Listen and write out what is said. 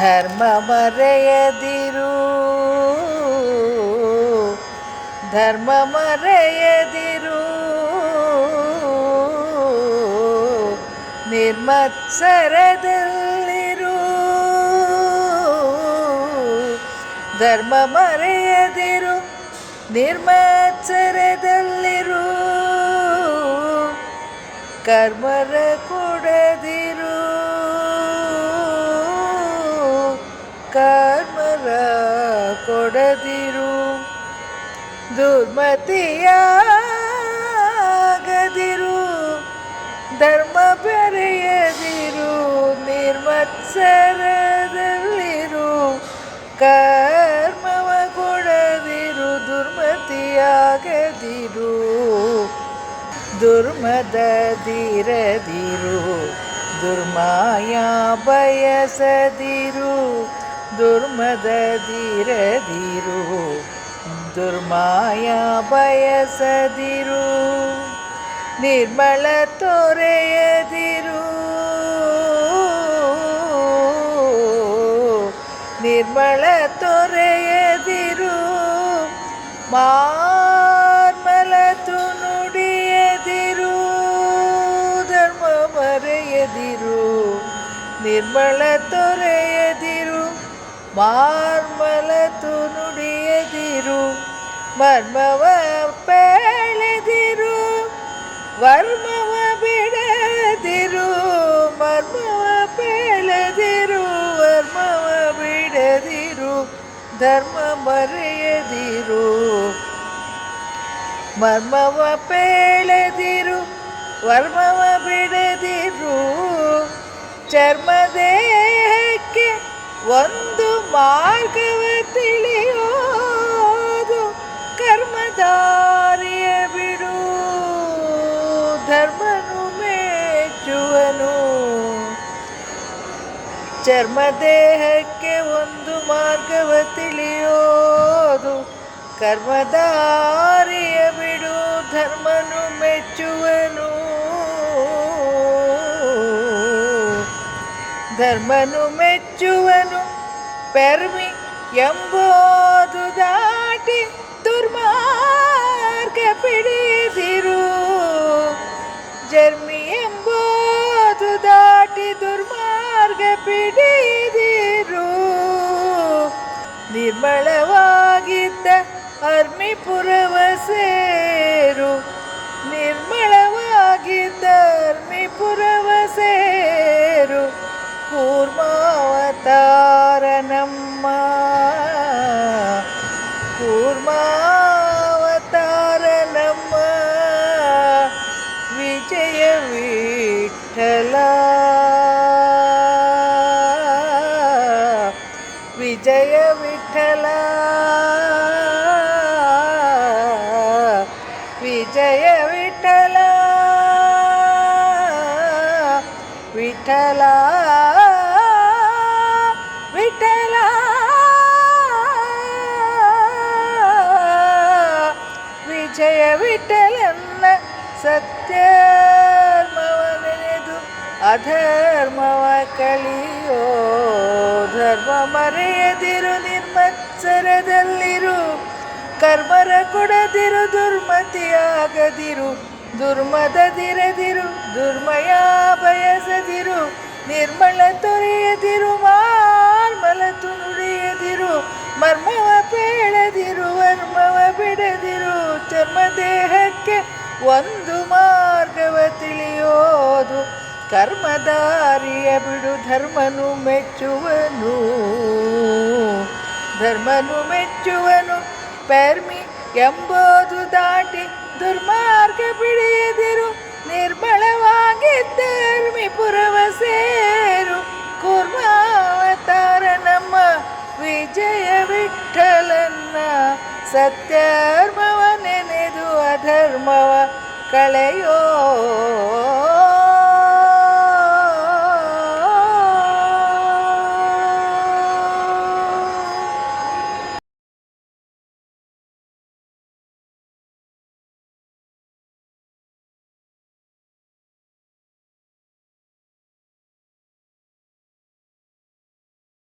ಧರ್ಮ ಮರೆಯದಿರು ಧರ್ಮ ಮರೆಯದಿರು ನಿರ್ಮತ್ಸರದಲ್ಲಿರು ಧರ್ಮ ಮರೆಯದಿರು ನಿರ್ಮತ್ಸರದಲ್ಲಿರು ಕರ್ಮರ ಕೊಡದಿರು ಕೊಡದಿರು. ದುರ್ಮತಿಯಾಗದಿರು. ಧರ್ಮ ಬೆರೆಯದಿರು. ನಿರ್ಮತ್ಸರದಲ್ಲಿರು. ಕರ್ಮವ ಕೊಡದಿರು. ದುರ್ಮತಿಯಾಗದಿರು. ದುರ್ಮದದಿರದಿರು ದುರ್ಮಾಯ ಬಯಸದಿರು. ದುರ್ಮದದಿರದಿರು ದುರ್ಮಾಯ ಬಯಸದಿರು ನಿರ್ಮಲ ತೊರೆಯದಿರು ನಿರ್ಮಲ ತೊರೆಯದಿರು ಮಾರ್ಮಲತು ನುಡಿಯದಿರು ಧರ್ಮ ಮರೆಯದಿರು ನಿರ್ಮಲ ತೊರೆಯದಿರು ಮಾರ್ಮಲತು ನುಡಿಯದಿರು ಮರ್ಮವ ಪೇಳೆದಿರು ವರ್ಮವ ಬಿಡದಿರು ಮರ್ಮವ ಪೇಳದಿರು ವರ್ಮವ ಬಿಡದಿರು ಧರ್ಮ ಮರೆಯದಿರು ಮರ್ಮವ ಪೇಳದಿರು ವರ್ಮವ ಬಿಡದಿರು ಚರ್ಮದೇಹಕ್ಕೆ ಒಂದು ಮಾರ್ಗವ ತಿಳಿಯೋದು ಕರ್ಮದಾರಿಯ ಬಿಡು. ಧರ್ಮನು ಮೆಚ್ಚುವನು ಚರ್ಮದೇಹಕ್ಕೆ ಒಂದು ಮಾರ್ಗವ ತಿಳಿಯೋದು ಕರ್ಮದಾರಿಯ ಬಿಡು. ಧರ್ಮನು ಮೆಚ್ಚುವನು ಧರ್ಮನು ಮೆಚ್ಚುವನು ಪೆರ್ಮಿ ಎಂಬುದು ದಾಟಿ ದುರ್ಮಾರ್ಗ ಪಿಡಿದಿರು. ಜರ್ಮಿ ಎಂಬುದು ದಾಟಿ ದುರ್ಮಾರ್ಗ ಪಿಡಿದಿರು. ನಿರ್ಮಳವಾಗಿದ್ದ ಅರ್ಮಿಪುರವ ಸೇರು. ನಿರ್ಮಳವಾಗಿದ್ದ ಅರ್ಮಿಪುರವ ಸೇರು. ಕೂರ್ಮಾವತಾರ വിജയ വിട്ടല വിട്ടല. വിട്ടല വിജയ വിട്ടലെന്ന സത്യമവനെതു അധർമ്മവ കളിയോ? ಧರ್ಮ ಮರೆಯದಿರು ನಿರ್ಮತ್ಸರದಲ್ಲಿರು. ಕರ್ಮರ ಕೊಡದಿರು, ದುರ್ಮತಿಯಾಗದಿರು. ದುರ್ಮದದಿರದಿರು ದುರ್ಮಯ ಬಯಸದಿರು ನಿರ್ಮಲ ತೊರೆಯದಿರು, ಮಾರ್ಮಲ ತುನುಡಿಯದಿರು. ಮರ್ಮವ ಪೇಳದಿರು ವರ್ಮವ ಬಿಡದಿರು. ಚರ್ಮ ದೇಹಕ್ಕೆ ಒಂದು ಮಾರ್ಗವ ತಿಳಿಯೋದು. ಕರ್ಮದಾರಿಯ ಬಿಡು ಧರ್ಮನು ಮೆಚ್ಚುವನು. ಧರ್ಮನು ಮೆಚ್ಚುವನು ಪೆರ್ಮಿ ಎಂಬುದು ದಾಟಿ ದುರ್ಮಾರ್ಗ ಬಿಡಿಯದಿರು ಧರ್ಮಿ ಪುರವ ಸೇರು ಕೂರ್ಮಾವತಾರ ನಮ್ಮ ವಿಜಯ ವಿಠಲನ್ನ ಸತ್ಯರ್ಮವ ನೆನೆದು ಅಧರ್ಮವ ಕಳೆಯೋ